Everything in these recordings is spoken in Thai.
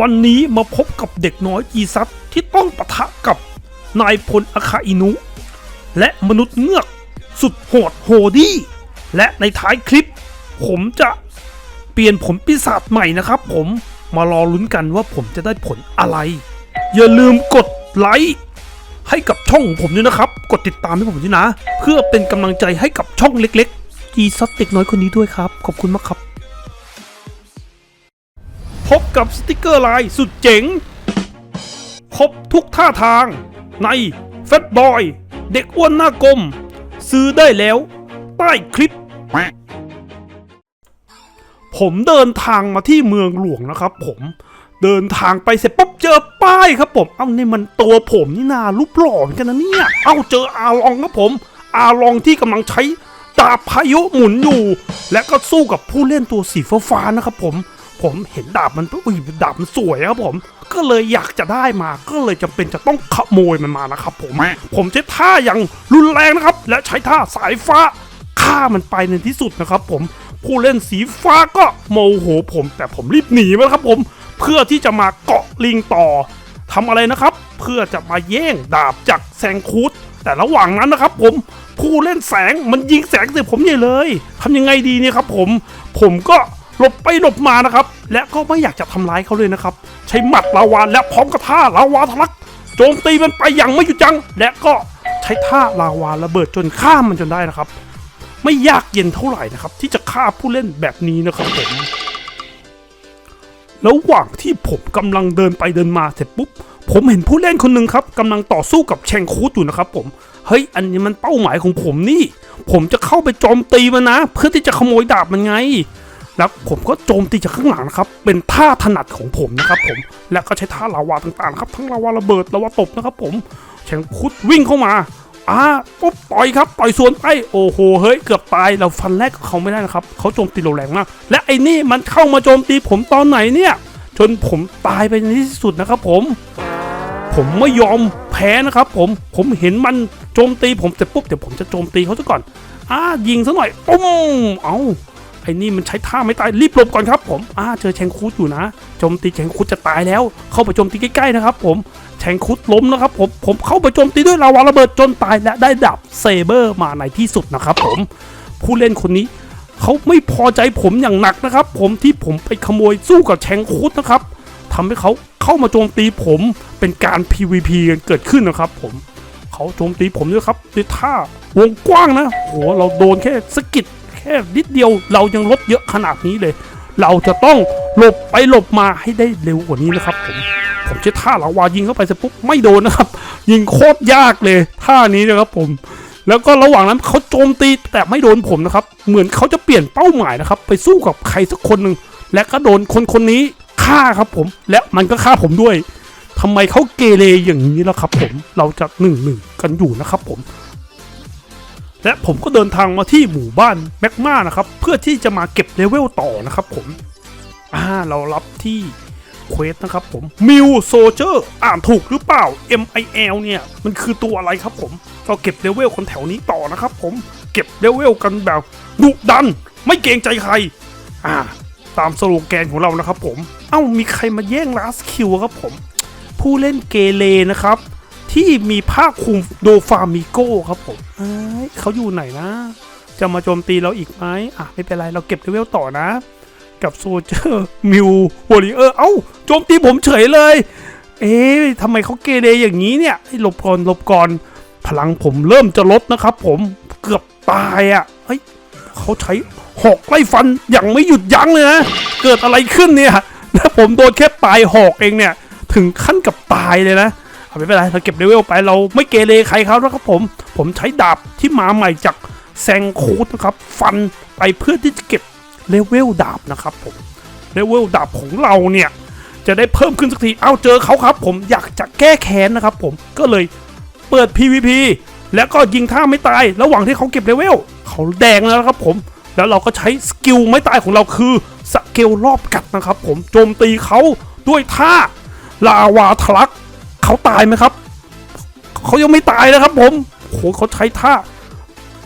วันนี้มาพบกับเด็กน้อยจีซัตที่ต้องปะทะกับนายพลอาคาอินุ และมนุษย์เงือกสุดโหดโหดี้ และในท้ายคลิป ผมจะเปลี่ยนผลปีศาจใหม่นะครับผมมารอลุ้นกันว่าผมจะได้ผลอะไร อย่าลืมกดไลค์ให้กับช่องของผมด้วยนะครับ กดติดตามให้ผมด้วยนะ เพื่อเป็นกำลังใจให้กับช่องเล็กๆจีซัตเด็กน้อยคนนี้ด้วยครับ ขอบคุณมากครับ พบกับสติกเกอร์ลายสุดเจ๋ง ครบทุกท่าทาง ในแฟตบอย เด็กอ้วนหน้ากลม ซื้อได้แล้ว ใต้คลิป ผมเดินทางมาที่เมืองหลวงนะครับผมเดินทางไปเสร็จปุ๊บเจอป้ายครับผม เอ้านี่มันตัวผมนี่นารูปหล่อเหมือนกันนะเนี่ย เอ้าเจออาลองครับผม อาลองที่กำลังใช้ดาบพายุหมุนอยู่ และก็สู้กับผู้เล่นตัวสีฟ้าๆนะครับผม ผมเห็นดาบมันอุ้ยดาบมันสวยครับผม ก็เลยอยากจะได้มา ก็เลยจำเป็นจะต้องขโมยมันมานะครับผม ผมใช้ท่าอย่างรุนแรงนะครับ และใช้ท่าสายฟ้าฆ่ามันไปในที่สุดนะครับ ผมผู้เล่นสีฟ้าก็โมโหผม แต่ผมรีบหนีมาครับผม เพื่อที่จะมาเกาะลิงต่อทำอะไรนะครับ เพื่อจะมาแย่งดาบจากแซงคูดแต่ระหว่างนั้นนะครับ ผมผู้เล่นแสงมันยิงแสงใส่ผมใหญ่เลยทำยังไงดีเนี่ยครับ ผมผมก็ หลบไปหลบมานะครับ และก็ไม่อยากจะทำร้ายเขาเลยนะครับ ใช้หมัดลาวาและพร้อมกับท่าลาวาทะลัก โจมตีมันไปอย่างไม่หยุดยั้งและก็ใช้ท่าลาวาระเบิดจนฆ่ามันจนได้นะครับ ไม่ยากเย็นเท่าไหร่นะครับ ที่จะฆ่าผู้เล่นแบบนี้นะครับผมระหว่างที่ผมกำลังเดินไปเดินมาเสร็จปุ๊บ ผมเห็นผู้เล่นคนหนึ่งครับกำลังต่อสู้กับแชงคูดอยู่นะครับผมเฮ้ยอันนี้มันเป้าหมายของผมนี่ ผมจะเข้าไปโจมตีมันนะ เพื่อที่จะขโมยดาบมันไง แล้วผมก็โจมตีจากข้างหลังนะครับ เป็นท่าถนัดของผมนะครับผม และก็ใช้ท่าลาวาต่างๆครับทั้งลาวาระเบิดลาวาตบนะครับ ผมแชงคุดวิ่งเข้ามาอ่าปุ๊บต่อยครับต่อยสวนไปโอ้โหเฮ้ยเกือบตายเราฟันแรกกับเขาไม่ได้นะครับเขาโจมตีเราแรงมาก และไอ้นี่มันเข้ามาโจมตีผมตอนไหนเนี่ย จนผมตายไปในที่สุดนะครับ ผม ผมไม่ยอมแพ้นะครับ ผมผมเห็นมันโจมตีผมเสร็จปุ๊บเดี๋ยวผมจะโจมตีเขาซะก่อนอ่ายิงซะหน่อยปุ้มเอา อ้นี่มันใช้ท่าไม่ตายรีบหลบก่อนครับ ผมอ่าเจอแชงคูดอยู่นะโจมตีแชงคูดจะตายแล้ว เข้าไปโจมตีใกล้ๆนะครับ ผมแชงคุดล้มนะครับผมผมเข้าไปโจมตีด้วยลาวาระเบิดจนตายและได้ดับเซเบอร์มาในที่สุดนะครับ ผมผู้เล่นคนนี้เขาไม่พอใจผมอย่างหนักนะครับ ผมที่ผมไปขโมยสู้กับแชงคุดนะครับทำให้เขาเข้ามาโจมตีผมเป็นการ PVP กันเกิดขึ้นนะครับ ผมเขาโจมตีผมด้วยครับด้วยท่าวงกว้างนะโหเราโดนแค่สะกิด แค่นิดเดียวเรายังลดเยอะขนาดนี้เลย เราจะต้องหลบไปหลบมาให้ได้เร็วกว่านี้นะครับผมผมใช้ท่าหลาวายิงเข้าไปเสร็จปุ๊บไม่โดนนะครับ ยิงโคตรยากเลยท่านี้นะครับผม แล้วก็ระหว่างนั้นเขาโจมตีแต่ไม่โดนผมนะครับ เหมือนเขาจะเปลี่ยนเป้าหมายนะครับ ไปสู้กับใครสักคนหนึ่งและก็โดนคนคนนี้ฆ่าครับผม และมันก็ฆ่าผมด้วยทำไมเขาเกเรอย่างนี้ล่ะครับ ผมเราจะหนึ่งหนึ่งกันอยู่นะครับผม และผมก็เดินทางมาที่หมู่บ้านแมกมานะครับ เพื่อที่จะมาเก็บเลเวลต่อนะครับผม อ่า เรารับที่เควสนะครับผมมิวโซเจอร์อ่านถูกหรือเปล่า M I L เนี่ย มันคือตัวอะไรครับผม เราเก็บเลเวลคนแถวนี้ต่อนะครับผม เก็บเลเวลกันแบบดุดัน ไม่เกรงใจใคร อ่า ตามสโลแกนของเรานะครับผม เอ้า มีใครมาแย่งลาสคิวครับผม ผู้เล่นเกเรนะครับ ที่มีผ้าคลุมโดฟามิโก้ครับผมเอ้ยเขาอยู่ไหนนะ จะมาโจมตีเราอีกไหมอะไม่เป็นไรเราเก็บเลเวลต่อนะ กับโซเจอร์มิววอริเออร์เอ้าโจมตีผมเฉยเลย เอ๊ะทำไมเขาเกเรอย่างนี้เนี่ยหลบก่อนหลบก่อนพลังผมเริ่มจะลดนะครับ ผมเกือบตายอะ่ะเฮ้ยเขาใช้หอกไล่ฟันอย่างไม่หยุดยั้งเลยนะเกิดอะไรขึ้นเนี่ยแล้วผมโดนแค่ปลายหอกเองเนี่ย ถึงขั้นกับตายเลยนะ ไม่เป็นไรเราเก็บเลเวลไปเราไม่เกเรใครเขานะครับผม ผมใช้ดาบที่มาใหม่จากแซงโคดนะครับ ฟันไปเพื่อที่จะเก็บเลเวลดาบนะครับผมเลเวลดาบของเราเนี่ยจะได้เพิ่มขึ้นสักที เอาเจอเขาครับ ผมอยากจะแก้แค้นนะครับผมก็เลยเปิด PVP แล้วก็ยิงท่าไม่ตาย ระหว่างที่เขาเก็บเลเวลเขาแดงแล้วครับผม แล้วเราก็ใช้สกิลไม่ตายของเราคือสเกลรอบกัดนะครับผมโจมตีเขาด้วยท่าลาวาทลัก เขาตายไหมครับ เขายังไม่ตายนะครับ ผมโหเขาใช้ท่า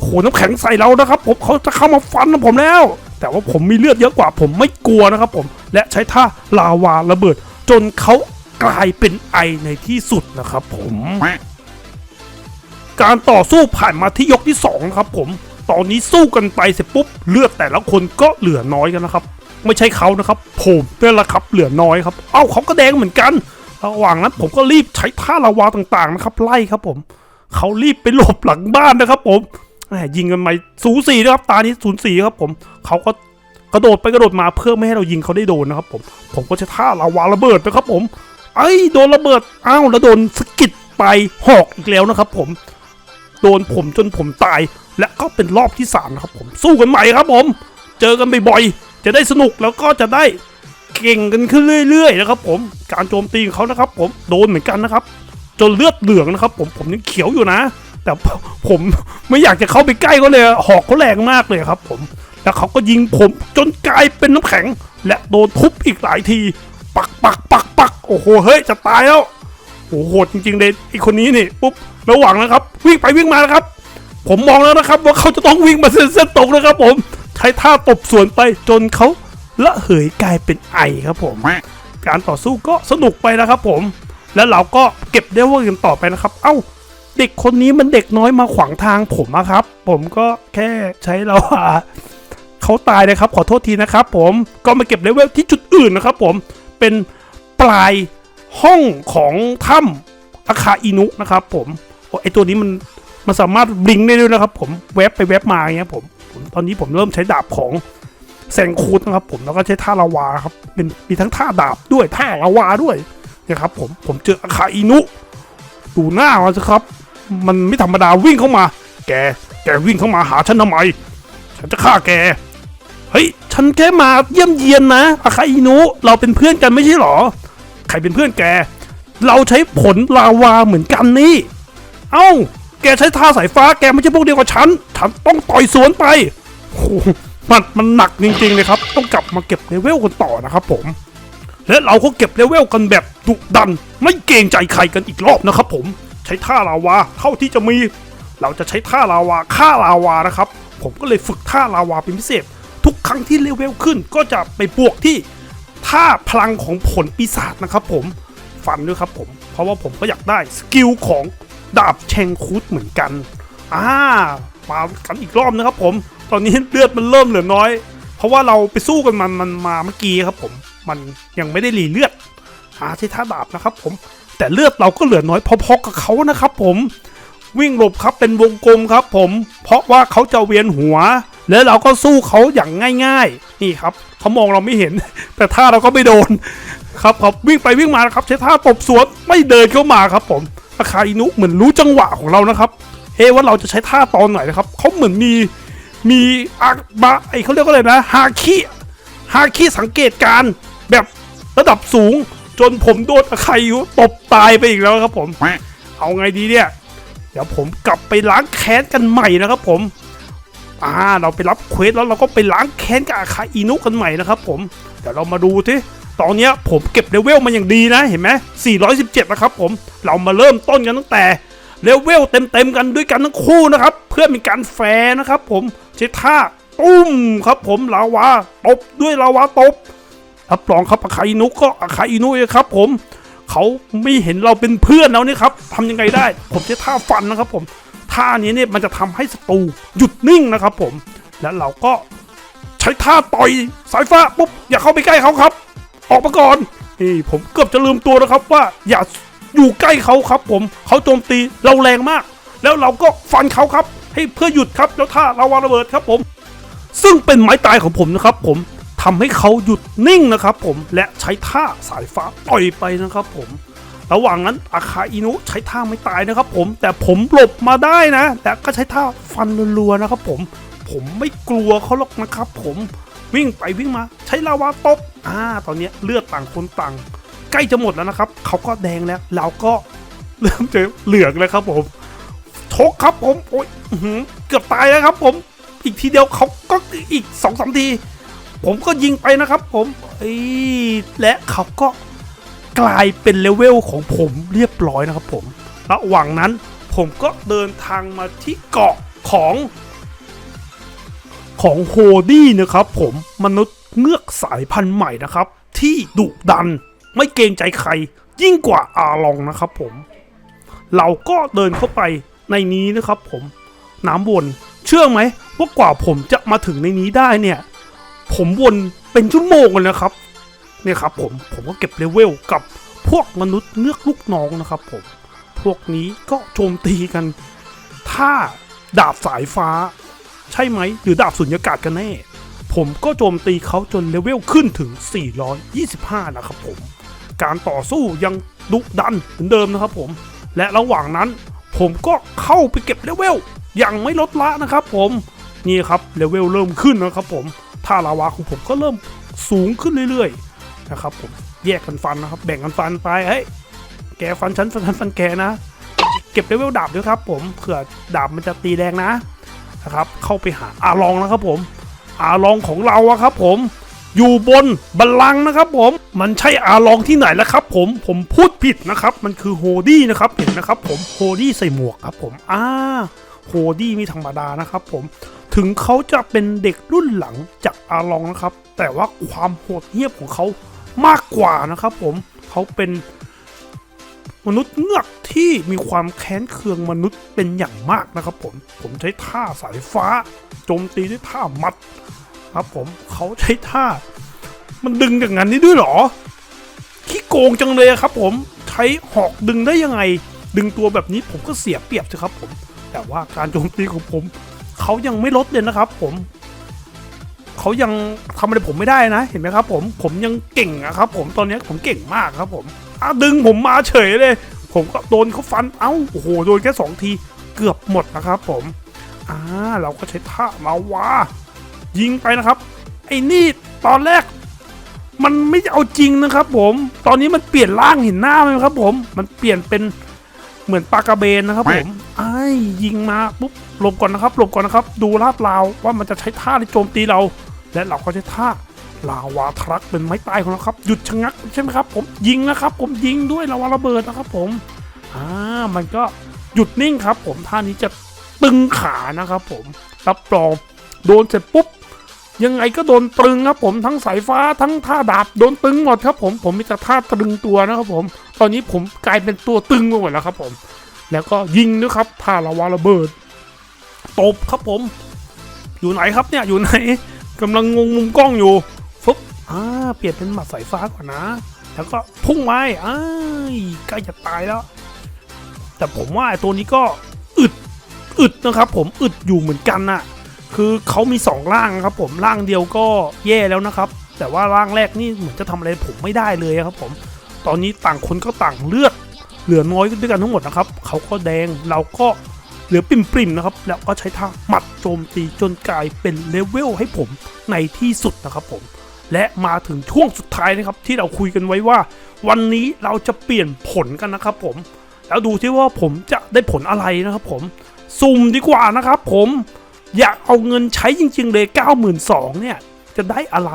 โหน้ำแข็งใส่เรานะครับ ผมเขาจะเข้ามาฟันผมแล้ว แต่ว่าผมมีเลือดเยอะกว่า ผมไม่กลัวนะครับ ผมและใช้ท่าลาวาระเบิด จนเขากลายเป็นไอในที่สุดนะครับ ผม การต่อสู้ผ่านมาที่ยกที่2นะครับ ผมตอนนี้สู้กันไปเสร็จปุ๊บเลือดแต่ละคนก็เหลือน้อยกันนะครับ ไม่ใช่เขานะครับ ผมนี่แหละครับเหลือน้อยครับ เอ้าเขาก็แดงเหมือนกัน ระหว่างนั้นผมก็รีบใช้ท่าลาวาต่างๆนะครับ ไล่ครับผม เขารีบไปหลบหลังบ้านนะครับ ผมยิงกันไปสูสีนะครับ ตานี้ศูนย์สีครับ ผม เขาก็กระโดดไปกระโดดมาเพื่อไม่ให้เรายิงเขาได้โดนนะครับ ผม ผมก็ใช้ท่าลาวาระเบิดนะครับ ผม ไอ้โดนระเบิด อ้าวแล้วโดนสกิดไปหอกอีกแล้วนะครับ ผม โดนผมจนผมตาย และก็เป็นรอบที่สามนะครับผม สู้กันใหม่ครับ ผม เจอกันบ่อยๆ จะได้สนุกแล้วก็จะได้ เก่งกันขึ้นเรื่อยๆนะครับผมการโจมตีของเขานะครับ ผมโดนเหมือนกันนะครับ จนเลือดเหลืองนะครับ ผมผมยังเขียวอยู่นะ แต่ผมไม่อยากจะเข้าไปใกล้เขาเลยหอกเขาแรงมากเลยครับ ผมแล้วเขาก็ยิงผมจนกลายเป็นน้ำแข็ง และโดนทุบอีกหลายที ปักปักปักปักโอ้โหเฮ้ยจะตายแล้วโอ้โหโหดจริงๆเลยไอคนนี้นี่ปุ๊บระหว่างนะครับ วิ่งไปวิ่งมานะครับ ผมมองแล้วนะครับ ว่าเขาจะต้องวิ่งมาเส้นเส้นตรงนะครับ ผมใช้ท่าตบสวนไปจนเขา ละเหยกลายเป็นไอครับผม การต่อสู้ก็สนุกไปนะครับผม แล้วเราก็เก็บได้ว่ากันต่อไปนะครับ เอ้า เด็กคนนี้มันเด็กน้อยมาขวางทางผมอะครับ ผมก็แค่ใช้เราหาเขาตายนะครับ ขอโทษทีนะครับ ผมก็มาเก็บเลเวลที่จุดอื่นนะครับ ผมเป็นปลายห้องของถ้ำอาคาอินุนะครับ ผมโอ้ไอตัวนี้มันมันสามารถบลิงได้ด้วยนะครับ ผมแวบไปแวบมาอย่างเงี้ยผมตอนนี้ผมเริ่มใช้ดาบของ แซงคูดนะครับผมแล้วก็ใช้ท่าลาวาครับเป็นมีทั้งท่าดาบด้วยท่าลาวาด้วยนะครับผมผมเจออาคาอินุดูหน้ามันสิครับ มันไม่ธรรมดาวิ่งเข้ามา แกแกวิ่งเข้ามาหาฉันทำไม ฉันจะฆ่าแกเฮ้ยฉันแค่มาเยี่ยมเยียนนะอาคาอินุเราเป็นเพื่อนกันไม่ใช่หรอ ใครเป็นเพื่อนแก เราใช้ผลลาวาเหมือนกันนี่ เอ้า แกใช้ท่าสายฟ้าแกไม่ใช่พวกเดียวกับฉัน ฉันต้องต่อยสวนไปโอ้ มันมันหนักจริงๆเลยครับ ต้องกลับมาเก็บเลเวลกันต่อนะครับผม และเราก็เก็บเลเวลกันแบบดุดัน ไม่เกรงใจใครกันอีกรอบนะครับ ผม ใช้ท่าลาวาเท่าที่จะมี เราจะใช้ท่าลาวาฆ่าลาวานะครับ ผมก็เลยฝึกท่าลาวาเป็นพิเศษ ทุกครั้งที่เลเวลขึ้นก็จะไปบวกที่ท่าพลังของผลปีศาจนะครับ ผมฟันด้วยครับผม เพราะว่าผมก็อยากได้สกิลของดาบแชงคุดเหมือนกัน อ่า มากันอีกรอบนะครับผม ตอนนี้เลือดมันเริ่มเหลือน้อย เพราะว่าเราไปสู้กันมันมันมาเมื่อกี้ครับ ผม มันยังไม่ได้รีเลือดหาใช้ท่าดาบนะครับ ผม แต่เลือดเราก็เหลือน้อยพอๆกับเขานะครับ ผม วิ่งหลบครับเป็นวงกลมครับ ผม เพราะว่าเขาจะเวียนหัว แล้วเราก็สู้เขาอย่างง่าย ๆ นี่ครับเขามองเราไม่เห็น แต่ท่าเราก็ไม่โดนครับครับวิ่งไปวิ่งมาครับใช้ท่าตบสวนไม่เดินเข้ามาครับ ผมอาคาอินุเหมือนรู้จังหวะของเรานะครับเอะว่าเราจะใช้ท่าตอนไหนนะครับเขาเหมือนมี มีอาบะไอเขาเรียกว่าอะไรนะฮาคิฮาคิสังเกตการแบบระดับสูง จนผมโดนอาคาอินุตบตายไปอีกแล้วครับผม เอาไงดีเนี่ย เดี๋ยวผมกลับไปล้างแค้นกันใหม่นะครับผมอ่าเราไปรับเควสแล้วเราก็ไปล้างแค้นกับอาคาอินุกันใหม่นะครับผมเดี๋ยวเรามาดูที่ตอนนี้ผมเก็บเลเวลมาอย่างดีนะเห็นไหม417 นะครับผม เรามาเริ่มต้นกันตั้งแต่ เลเวลเต็มๆกันด้วยกันทั้งคู่นะครับ เพื่อมีการแฟร์นะครับ ผมใช้ท่าตุ้มครับผมลาวาตบด้วยลาวาตบรับรองครับอาคาอินุก็อาคาอินุเลยครับ ผมเขาไม่เห็นเราเป็นเพื่อนแล้วนี่ครับทำยังไงได้ ผมใช้ท่าฟันนะครับผมท่านี้เนี่ยมันจะทำให้ศัตรูหยุดนิ่งนะครับ ผมแล้วเราก็ใช้ท่าต่อยสายฟ้าปุ๊บอย่าเข้าไปใกล้เขาครับ ออกมาก่อนนี่ผมเกือบจะลืมตัวนะครับว่าอย่า อยู่ใกล้เขาครับผมเขาโจมตีเราแรงมาก แล้วเราก็ฟันเขาครับ ให้เพื่อหยุดครับแล้วท่าลาวาระเบิดครับผม ซึ่งเป็นไม้ตายของผมนะครับ ผมทำให้เขาหยุดนิ่งนะครับ ผมและใช้ท่าสายฟ้าต่อยไปนะครับ ผมระหว่างนั้นอาคาอินุใช้ท่าไม่ตายนะครับ ผมแต่ผมหลบมาได้นะ แต่ก็ใช้ท่าฟันรัวๆนะครับ ผมผมไม่กลัวเขาหรอกนะครับ ผมวิ่งไปวิ่งมา ใช้ลาวาตบอ่า ตอนนี้เลือดต่างคนต่าง ใกล้จะหมดแล้วนะครับ เขาก็แดงแล้วเราก็เริ่มจะเหลืองแล้วครับผมชกครับผมโอ้ยเกือบตายแล้วครับ ผมอีกทีเดียวเขาก็อีกสองสามทีผมก็ยิงไปนะครับ ผมและเขาก็กลายเป็นเลเวลของผมเรียบร้อยนะครับ ผมระหว่างนั้นผมก็เดินทางมาที่เกาะของ ของโฮดี้นะครับ ผมมนุษย์เงือกสายพันธุ์ใหม่นะครับ ที่ดุดัน ไม่เกรงใจใคร ยิ่งกว่าอาลองนะครับผม เราก็เดินเข้าไปในนี้นะครับผมน้ำวนเชื่อไหมว่ากว่าผมจะมาถึงในนี้ได้เนี่ย ผมวนเป็นชั่วโมงเลยนะครับ เนี่ยครับผมผมก็เก็บเลเวลกับพวกมนุษย์เงือกลูกน้องนะครับผม พวกนี้ก็โจมตีกัน ถ้าดาบสายฟ้า ใช่ไหม หรือดาบสุญญากาศกันแน่ ผมก็โจมตีเขาจนเลเวลขึ้นถึง 425 นะครับผม การต่อสู้ยังดุดันเหมือนเดิมนะครับผม และระหว่างนั้นผมก็เข้าไปเก็บเลเวลอย่างไม่ลดละนะครับผมนี่ครับเลเวลเริ่มขึ้นนะครับผมท่าลาวาของผมก็เริ่มสูงขึ้นเรื่อยๆนะครับผมแยกกันฟันนะครับ แบ่งกันฟันไปเฮ้ยแกฟันฉันฟันฉันฟันแกนะ เก็บเลเวลดาบด้วยครับผมเผื่อดาบมันจะตีแรงนะนะครับ เข้าไปหาอาลองนะครับผมอาลองของเราอะครับผม อยู่บนบัลลังก์นะครับผม มันใช่อาลองที่ไหนแล้วครับผม ผมพูดผิดนะครับ มันคือโฮดี้นะครับ เห็นนะครับผม โฮดี้ใส่หมวกครับผม อ่า โฮดี้ไม่ธรรมดานะครับผม ถึงเขาจะเป็นเด็กรุ่นหลังจากอาลองนะครับ แต่ว่าความโหดเหี้ยมของเขามากกว่านะครับผม เขาเป็นมนุษย์เงือกที่มีความแค้นเคืองมนุษย์เป็นอย่างมากนะครับผม ผมใช้ท่าสายฟ้า โจมตีด้วยท่ามัด ครับผมเขาใช้ท่า มันดึงอย่างนั้นนี่ด้วยเหรอขี้โกงจังเลยครับ ผมใช้หอกดึงได้ยังไง ดึงตัวแบบนี้ผมก็เสียเปรียบสิครับ ผม แต่ว่าการโจมตีของผมเขายังไม่ลดเลยนะครับ ผมเขายังทำอะไรผมไม่ได้นะ เห็นไหมครับ ผมผมยังเก่งอะครับ ผมตอนนี้ผมเก่งมากครับผมอะดึงผมมาเฉยเลย ผมก็โดนเขาฟันเอ้าโอ้โหโดนแค่สองทีเกือบหมดนะครับ ผมอ่าเราก็ใช้ท่ามาว่า ยิงไปนะครับ ไอ้นี่ตอนแรก มันไม่เอาจริงนะครับ ผม ตอนนี้มันเปลี่ยนร่างเห็นหน้าไหมครับ ผม มันเปลี่ยนเป็นเหมือนปลากระเบนนะครับ ผมไอ้ายยิงมาปุ๊บหลบก่อนนะครับหลบก่อนนะครับ ดูลาดราวว่ามันจะใช้ท่าในโจมตีเรา และเราก็ใช้ท่าลาวาทรักเป็นไม้ตายของเราครับหยุดชะงักใช่ไหมครับ ผมยิงนะครับ ผมยิงด้วยลาวาระเบิดนะครับ ผมอ่ามันก็หยุดนิ่งครับ ผมท่านี้จะตึงขานะครับ ผมรับรองโดนเสร็จปุ๊บ ยังไงก็โดนตรึงครับผมทั้งสายฟ้าทั้งท่าดาบโดนตึงหมดครับผมผมมีแต่ท่าตรึงตัวนะครับผม ตอนนี้ผมกลายเป็นตัวตึงไปหมดแล้วครับผม แล้วก็ยิงด้วยครับท่าละวาระเบิดตบครับผม อยู่ไหนครับเนี่ยอยู่ไหนกำลังงงมุมกล้องอยู่ฟึบอ่าเปลี่ยนเป็นหมัดสายฟ้าก่อนนะ แล้วก็พุ่งไม้อ้ายใกล้จะตายแล้ว แต่ผมว่าตัวนี้ก็อึดอึดนะครับ ผมอึดอยู่เหมือนกันน่ะ คือเขามีสองร่างครับผมร่างเดียวก็แย่แล้วนะครับ แต่ว่าร่างแรกนี่เหมือนจะทำอะไรผมไม่ได้เลยครับผมตอนนี้ต่างคนก็ต่างเลือดเหลือน้อยด้วยกันทั้งหมดนะครับเขาก็แดงเราก็เหลือปิ่มๆนะครับ แล้วก็ใช้ท่าหมัดโจมตีจนกลายเป็นเลเวลให้ผมในที่สุดนะครับผม และมาถึงช่วงสุดท้ายนะครับ ที่เราคุยกันไว้ว่า วันนี้เราจะเปลี่ยนผลกันนะครับผม แล้วดูที่ว่าผมจะได้ผลอะไรนะครับผม สุ่มดีกว่านะครับผม อยากเอาเงินใช้จริง ๆ เลย 92,000เนี่ย จะได้อะไร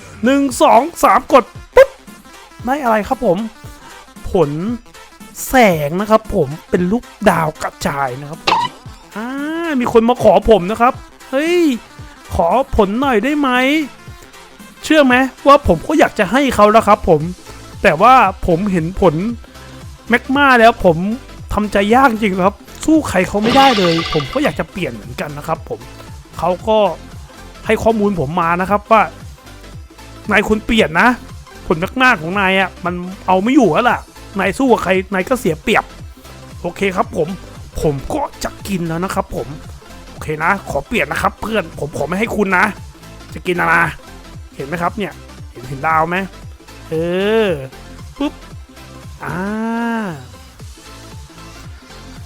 1 2 3 กด ปุ๊บ ได้อะไรครับผม ผลแสงนะครับผมเป็นลูกดาวกระจายนะครับมอ่ามีคนมาขอผมนะครับ เฮ้ย ขอผลหน่อยได้ไหม เชื่อไหมว่าผมก็อยากจะให้เขาแล้วครับผม แต่ว่าผมเห็นผลแมกมาแล้วผมทำใจยากจริงครับ สู้ใครเขาไม่ได้เลย ผมก็อยากจะเปลี่ยนเหมือนกันนะครับ ผมเขาก็ให้ข้อมูลผมมานะครับว่านายคุณเปลี่ยนนะ ผลแมกมาของนายอะมันเอาไม่อยู่แล้วล่ะนายสู้กับใครนายก็เสียเปรียบ โอเคครับ ผมผมก็จะกินแล้วนะครับ ผมโอเคนะ ขอเปลี่ยนนะครับ เพื่อนผมขอไม่ให้คุณนะ จะกินอะไรเห็นไหมครับเนี่ย เห็นเห็นดาวไหมเออปุ๊บอ่า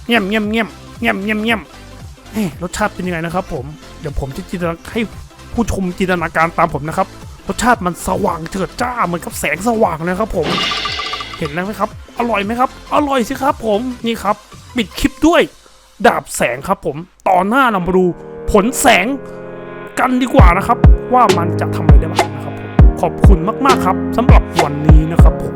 เงียบเงียบเงียบเงียบเงียบเงียบเอ๊ะรสชาติเป็นยังไงนะครับผม เดี๋ยวผมจะจินตนาให้ผู้ชมจินตนาการตามผมนะครับ รสชาติมันสว่างเจิดจ้าเหมือนกับแสงสว่างนะครับผม เห็นแล้วไหมครับ อร่อยไหมครับ อร่อยสิครับผม นี่ครับ ปิดคลิปด้วย ดาบแสงครับผม ต่อหน้าเรามาดูผลแสงกันดีกว่านะครับ ว่ามันจะทำอะไรได้บ้างนะครับผมขอบคุณมากๆครับสำหรับวันนี้นะครับผม